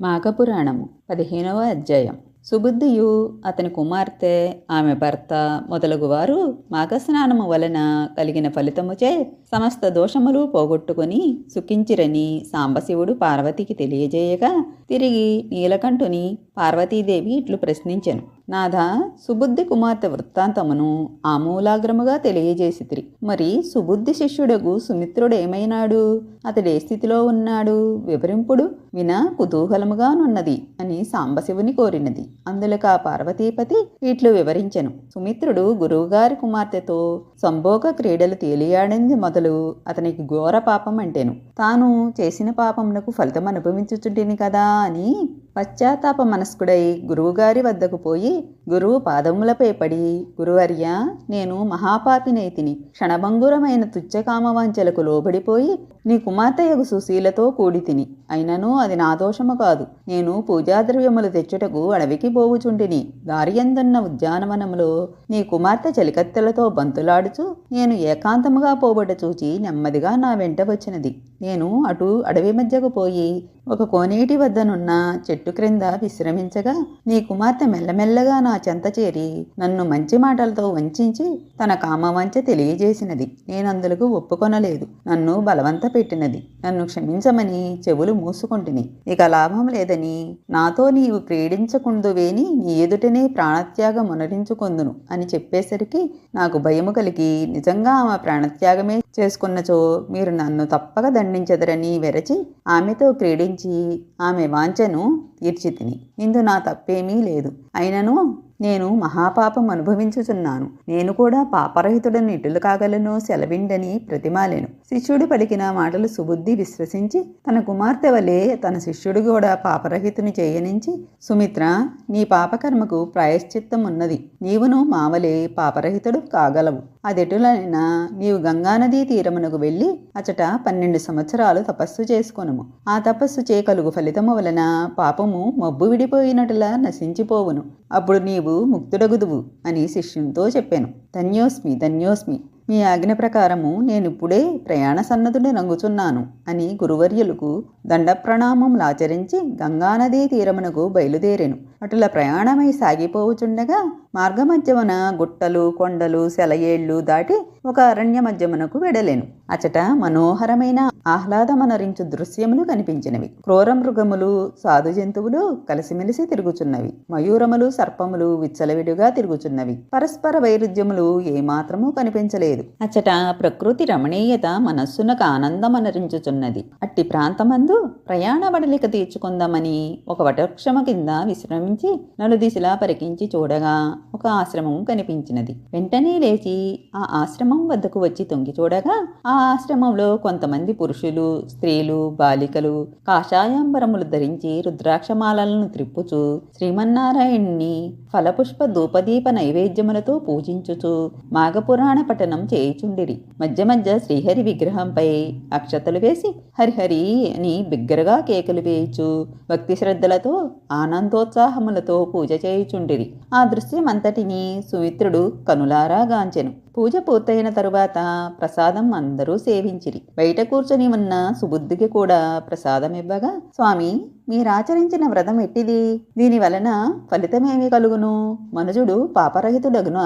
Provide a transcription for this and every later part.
మాఘపురాణము పదిహేనవ అధ్యాయం. సుబుద్ధియు అతని కుమార్తె ఆమె భర్త మొదలగువారు మాఘస్నానము వలన కలిగిన ఫలితముచే సమస్త దోషములు పోగొట్టుకొని సుఖించిరని సాంబశివుడు పార్వతికి తెలియజేయగా తిరిగి నీలకంఠుని పార్వతీదేవి ఇట్లు ప్రశ్నించెను. నాథ సుబుద్ధి కుమార్తె వృత్తాంతమును ఆమూలాగ్రముగా తెలియజేసితిరి. మరి సుబుద్ధి శిష్యుడగు సుమిత్రుడేమైనాడు? అతడే స్థితిలో ఉన్నాడు? వివరింపుడు? విన కుతూహలముగానున్నది అని సాంబశివుని కోరినది. అందులక పార్వతీపతి ఇట్లు వివరించెను. సుమిత్రుడు గురువుగారి కుమార్తెతో సంభోగ క్రీడలు తేలియాడింది మొదలు అతనికి ఘోర పాపం అంటేను. తాను చేసిన పాపమునకు ఫలితం అనుభవించుచుంటిని కదా అని పశ్చాత్తాప మనస్కుడై గురువుగారి వద్దకు పోయి గురువు పాదములపై పడి గురువర్య నేను మహాపాపినైతిని క్షణభంగురమైన తుచ్చకామవాంఛలకు లోబడిపోయి నీ కుమార్తెయగు సుశీలతో కూడి తిని. అయినను అది నా దోషము కాదు. నేను పూజాద్రవ్యములు తెచ్చుటకు అడవికి పోవుచుంటిని. దారియందున్న ఉద్యానవనములో నీ కుమార్తె చలికత్తెలతో బంతులాడుచు నేను ఏకాంతముగా పోబట చూచి నెమ్మదిగా నా వెంట వచ్చినది. నేను అటు అడవి మధ్యకు పోయి ఒక కోనేటి వద్దనున్న చెట్టు క్రింద విశ్రమించగా నీ కుమార్తె మెల్లమెల్లగా నా చెంత చేరి నన్ను మంచి మాటలతో వంచించి తన కామవంచ తెలియజేసినది. నేనందులకు ఒప్పుకొనలేదు. నన్ను బలవంత పెట్టినది. నన్ను క్షమించమని చెవులు మూసుకుంటుని. ఇక లాభం లేదని నాతో నీవు క్రీడించకుందువేని నీ ఎదుటనే ప్రాణత్యాగం మునరించుకొందును అని చెప్పేసరికి నాకు భయము కలిగి నిజంగా ఆమె ప్రాణత్యాగమే చేసుకున్నచో మీరు నన్ను తప్పక దండించదరని వెరచి ఆమెతో క్రీడించి ఆమె వాంఛను తీర్చి తిని ఇందు నా తప్పేమీ లేదు. అయినను నేను మహాపాపం అనుభవించుచున్నాను. నేను కూడా పాపరహితుడని ఇటులు కాగలను సెలవిండని ప్రతిమాలెను. శిష్యుడు పలికిన మాటలు సుబుద్ధి విశ్వసించి తన కుమార్తె వలె తన శిష్యుడు కూడా పాపరహితుని చేయనించి సుమిత్ర నీ పాపకర్మకు ప్రాయశ్చిత్తం ఉన్నది. నీవును మావలే పాపరహితుడు కాగలవు. అదెటులైనా నీవు గంగానదీ తీరమునకు వెళ్ళి అచట పన్నెండు సంవత్సరాలు తపస్సు చేసుకొనుము. ఆ తపస్సు చే కలుగు ఫలితము వలన పాపము మబ్బు విడిపోయినట్లా నశించిపోవును. అప్పుడు నీవు ముక్తుడగుదువు అని శిష్యునితో చెప్పాను. ధన్యోస్మి ధన్యోస్మి. మీ ఆజ్ఞ ప్రకారము నేనిప్పుడే ప్రయాణ సన్నదుని నంగుచున్నాను అని గురువర్యులకు దండప్రణామములాచరించి గంగానదీ తీరమునకు బయలుదేరెను. అటుల ప్రయాణమై సాగిపోవుచుండగా మార్గమధ్యమున గుట్టలు కొండలు సెలయేళ్ళు దాటి ఒక అరణ్య మధ్యమునకు వెడలేను. అచట మనోహరమైన ఆహ్లాదమనరించు దృశ్యములు కనిపించినవి. క్రూర మృగములు సాధు జంతువులు కలిసిమెలిసి తిరుగుచున్నవి. మయూరములు సర్పములు విచ్చలవిడిగా తిరుగుచున్నవి. పరస్పర వైరుధ్యములు ఏమాత్రము కనిపించలేదు. అచ్చట ప్రకృతి రమణీయత మనస్సునకు ఆనందమనరించుచున్నది అట్టి ప్రాంతమందు ప్రయాణ బడలిక తీర్చుకుందామని ఒక వటక్షమ కింద విశ్రమించి నలుదిశలా పరికించి చూడగా ఒక ఆశ్రమం కనిపించినది. వెంటనే లేచి ఆ ఆశ్రమం వద్దకు వచ్చి తొంగి చూడగా ఆ ఆశ్రమంలో కొంతమంది పురుషులు స్త్రీలు బాలికలు కాషాయాంబరములు ధరించి రుద్రాక్షమాలను త్రిప్పుచు శ్రీమన్నారాయణ్ణి ఫలపుష్ప ధూపదీప నైవేద్యములతో పూజించుచు మాఘపురాణ పఠనం చేయుచుండిరి. మధ్య మధ్య శ్రీహరి విగ్రహంపై అక్షతలు వేసి హరిహరి అని బిగ్గరగా కేకలు వేయుచు భక్తి శ్రద్ధలతో ఆనందోత్సాహములతో పూజ చేయుచుండిరి. ఆ దృశ్యం అంతటిని సుమిత్రుడు కనులారా గాంచెను. పూజ పూర్తయిన తరువాత ప్రసాదం అందరూ సేవించిరి. బయట కూర్చొని ఉన్న సుబుద్ధికి కూడా ప్రసాదం ఇవ్వగా స్వామి మీరాచరించిన వ్రతం ఎట్టిది? దీని వలన ఫలితమేమి కలుగును? మనుజుడు పాపరహితుడగున?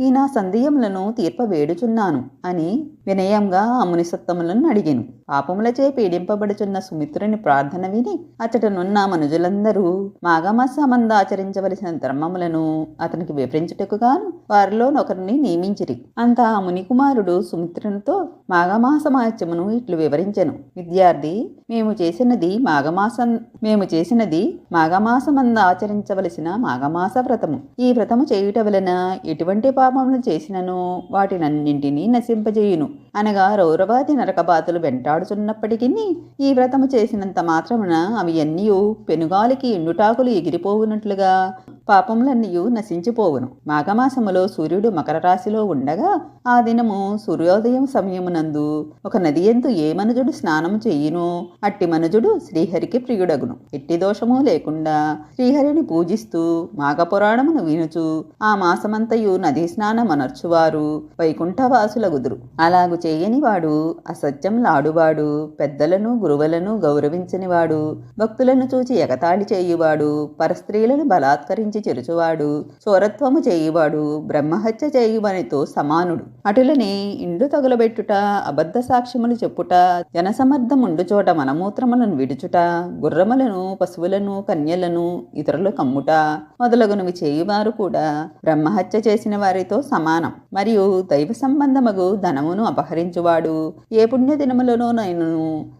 ఈ నా సందేహములను తీర్పవేడుచున్నాను అని వినయంగా అముని సత్తములను అడిగాను. పాపములచే పీడింపబడుచున్న సుమిత్రుని ప్రార్థన విని అతటనున్న మనుజులందరూ మాఘమాసమంద ఆచరించవలసిన ధర్మములను అతనికి వివరించుటకు గాను వారిలో ఒకరిని నియమించిరి అంత ఆ మునికుమారుడు సుమిత్రునితో మాఘమాసమాత్యమును ఇట్లు వివరించెను. విద్యార్థి మేము చేసినది మాఘమాసం మేము చేసినది మాఘమాసమందు ఆచరించవలసిన మాఘమాస వ్రతము. ఈ వ్రతము చేయుట వలన ఎటువంటి పాపములు చేసినను వాటినన్నింటినీ నశింపజేయును. అనగా రౌరవాది నరకబాతులు వెంటాడుతున్నప్పటికీ ఈ వ్రతము చేసినంత మాత్రమున అవి ఎన్నీ పెనుగాలికి ఎండుటాకులు ఎగిరిపోవునట్లుగా పాపములన్నీ నశించిపోవును. మాఘమాసములో సూర్యుడు మకర రాశిలో ఉండగా ఆ దినము సూర్యోదయం సమయమునందు ఒక నది ఎందు ఏ మనుజుడు స్నానము చేయును అట్టి మనుజుడు శ్రీహరికి ప్రియుడగును. ఎట్టి దోషము లేకుండా శ్రీహరిని పూజిస్తూ మాఘపురాణమును వినుచు ఆ మాసమంతయు నదీ స్నానమనర్చువారు వైకుంఠవాసులగుదురు. అలాగు చేయనివాడు అసత్యంలాడువాడు పెద్దలను గురువులను గౌరవించనివాడు భక్తులను చూచి ఎగతాళి చేయువాడు పరస్త్రీలను బలాత్కరించి చెరుచువాడు చోరత్వము చేయువాడు బ్రహ్మహత్య చేయువనితో సమానుడు. అటులని ఇండు తగులబెట్టుట అబద్ధ సాక్ష్యములు చెప్పుట జనసమర్థముండుచోట మనమూత్రములను విడుచుట గుర్రములను పశువులను కన్యలను ఇతరులు కమ్ముట మొదలగునవి చేయువారు కూడా బ్రహ్మహత్య చేసిన వారితో సమానం. మరియు దైవ సంబంధమగు ధనమును అపహరించువాడు ఏ పుణ్యదినములను నేను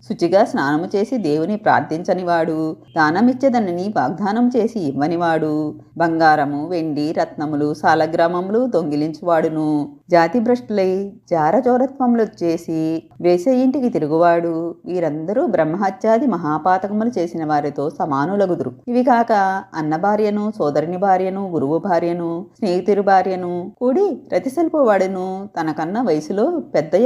శుచిగా స్నానము చేసి దేవుని ప్రార్థించనివాడు. దానమిచ్చేదనని వాగ్దానం చేసి ఇవ్వనివాడు. బంగారము వెండి రత్నములు సాలగ్రామములు దొంగిలించువాడును. జాతి భ్రష్టులై జారచోరత్వములు చేసి వేసే ఇంటికి తిరుగువాడు. వీరందరూ బ్రహ్మహత్యాది మహాపాతకములు చేసిన వారితో సమానులగుదురు. ఇవి కాక అన్న భార్యను సోదరుని భార్యను గురువు భార్యను స్నేహితుడి భార్యను కూడి రతిసల్పువాడును. తనకన్నా వయసులో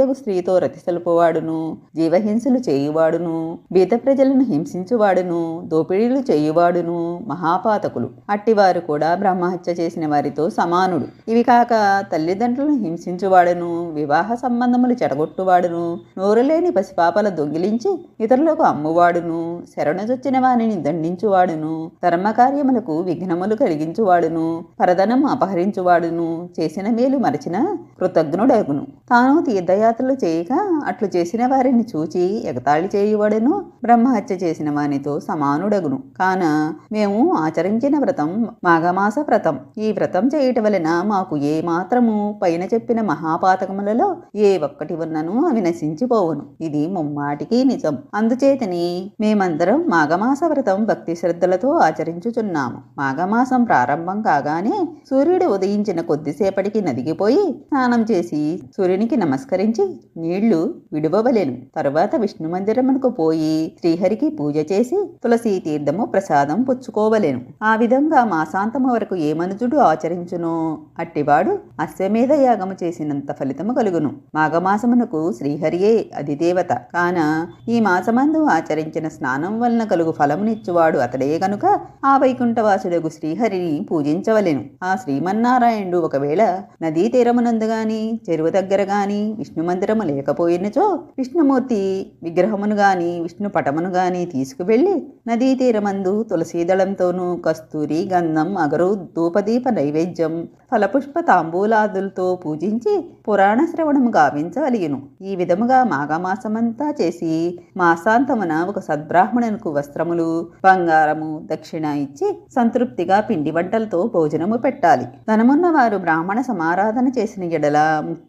పెద్దయగు స్త్రీతో రతిసలుపువాడును జీవహింసలు చేయువాడును బీద ప్రజలను హింసించువాడును దోపిడీలు చేయువాడును మహాపాతకులు. అట్టివారు కూడా బ్రహ్మహత్య చేసిన వారితో సమానుడు. ఇవి కాక తల్లిదండ్రులను హింసించువాడును వివాహ సంబంధములు చెడగొట్టువాడును నోరులేని పసిపాపల దొంగిలించి ఇతరులకు అమ్మువాడును శరణజొచ్చిన వానిని దండించువాడును ధర్మకార్యములకు విఘ్నములు కలిగించువాడును పరధనం అపహరించువాడును చేసిన మేలు మరచిన కృతజ్ఞుడగును. తాను తీర్థయాత్రలు చేయక అట్లు చేసిన వారిని చూచి ఎగతాళి చేయువాడును బ్రహ్మహత్య చేసిన వానితో సమానుడగును. కాన మేము ఆచరించిన వ్రతం మాఘమాస వ్రతం. ఈ వ్రతం చేయట వలన మాకు ఏ మాత్రము పైన చెప్పిన మహాపాతకములలో ఏ ఒక్కటి ఉన్నను అవి నశించిపోవును. ఇది ముమ్మాటికి నిజం. అందుచేతని మేమందరం మాఘమాస వ్రతం భక్తి శ్రద్ధలతో ఆచరించుచున్నాము. మాఘమాసం ప్రారంభం కాగానే సూర్యుడు ఉదయించిన కొద్దిసేపటికి నదిగిపోయి స్నానం చేసి సూర్యునికి నమస్కరించి నీళ్ళు విడువవలెను. తరువాత విష్ణు మందిరమునకు పోయి శ్రీహరికి పూజ చేసి తులసి తీర్థము ప్రసాదం పుచ్చుకోవలెను. ఆ విధంగా మాసాంతము వరకు ఏ మనుజుడు ఆచరించునో? అట్టివాడు అశ్వమేధ యాగము చేసినంత ఫలితము కలుగును. మాఘమాసమునకు శ్రీహరియే అధిదేవత. కాన ఈ మాసమందు ఆచరించిన స్నానం వలన కలుగు ఫలమునిచ్చువాడు అతడే గనుక ఆ వైకుంఠవాసుడగు శ్రీహరిని పూజించవలెను. ఆ శ్రీమన్నారాయణుడు ఒకవేళ నదీ తీరమునందు గాని చెరువు దగ్గర గాని విష్ణు మందిరము లేకపోయినచో విష్ణుమూర్తి విగ్రహమును గాని విష్ణు పటమును గాని తీసుకువెళ్ళి నదీ తీరమందు తులసీదళంతోనూ కస్తూరి గంధం అగరు ధూపదీప నైవేద్యం ఫలపుష్ప తాంబూలాదులతో పూజించి పురాణ శ్రవణము గావించవలియును ఈ విధముగా మాఘమాసమంతా చేసి మాసాంతమున ఒక సద్బ్రాహ్మణునికి వస్త్రములు బంగారము దక్షిణ ఇచ్చి సంతృప్తిగా పిండి వంటలతో భోజనము పెట్టాలి. ధనమున్న వారు బ్రాహ్మణ సమారాధన చేసిన ఎడల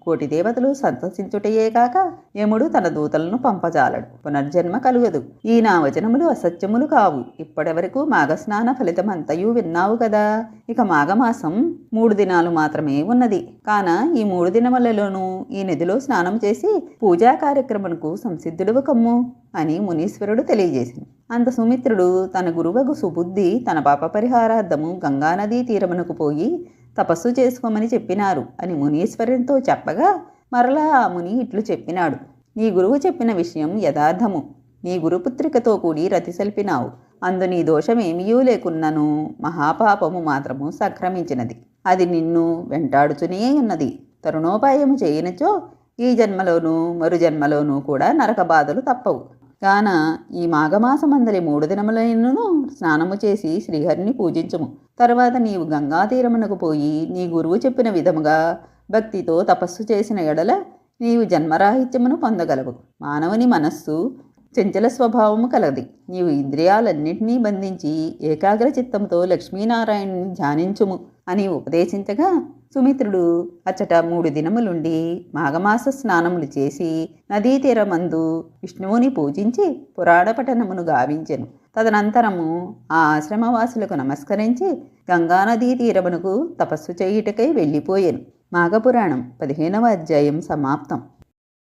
కోటి దేవతలు సంతసి కాక యముడు తన దూతలను పంపజాలడు. పునర్జన్మ కలుగదు. ఈ నా వచనములు అసత్యములు కావు. ఇప్పటివరకు మాఘస్నాన ఫలితమంతయు విన్నావు కదా ఇక మాఘమాసం మూడు దినాలు మాత్రమే ఉన్నది. కాన ఈ మూడు దినములలోనూ ఈ నదిలో స్నానం చేసి పూజా కార్యక్రమంకు సంసిద్ధుడు కమ్ము అని మునీశ్వరుడు తెలియజేసింది. అంత సుమిత్రుడు తన గురువగు సుబుద్ధి తన పాప పరిహారార్థము గంగానదీ తీరమునకు పోయి తపస్సు చేసుకోమని చెప్పినారు అని మునీశ్వరునితో చెప్పగా మరలా ఆ ముని ఇట్లు చెప్పినాడు. నీ గురువు చెప్పిన విషయం యథార్థము. నీ గురుపుత్రికతో కూడి రతి సల్పినావు అందు నీ దోషమేమియూ లేకున్నను? మహాపాపము మాత్రము సక్రమించినది. అది నిన్ను వెంటాడుచునే ఉన్నది. తరుణోపాయము చేయనచో ఈ జన్మలోనూ మరు జన్మలోనూ కూడా నరక బాధలు తప్పవు. కాన ఈ మాఘమాసమందలి మూడు దినములైనను స్నానము చేసి శ్రీహరిని పూజించుము. తరువాత నీవు గంగా తీరమునకు పోయి నీ గురువు చెప్పిన విధముగా భక్తితో తపస్సు చేసిన ఎడల నీవు జన్మరాహిత్యమును పొందగలవు. మానవుని మనస్సు చంచల స్వభావము కలది. నీవు ఇంద్రియాలన్నింటినీ బంధించి ఏకాగ్ర చిత్తంతో లక్ష్మీనారాయణుని ధ్యానించుము అని ఉపదేశించగా సుమిత్రుడు అచ్చట మూడు దినములుండి మాఘమాస స్నానములు చేసి నదీ తీరమందు విష్ణువుని పూజించి పురాణ పఠనమును గావించెను. తదనంతరము ఆ ఆశ్రమవాసులకు నమస్కరించి గంగానదీ తీరమునకు తపస్సు చేయుటకై వెళ్ళిపోయాను. మాఘపురాణం పదిహేనవ అధ్యాయం సమాప్తం.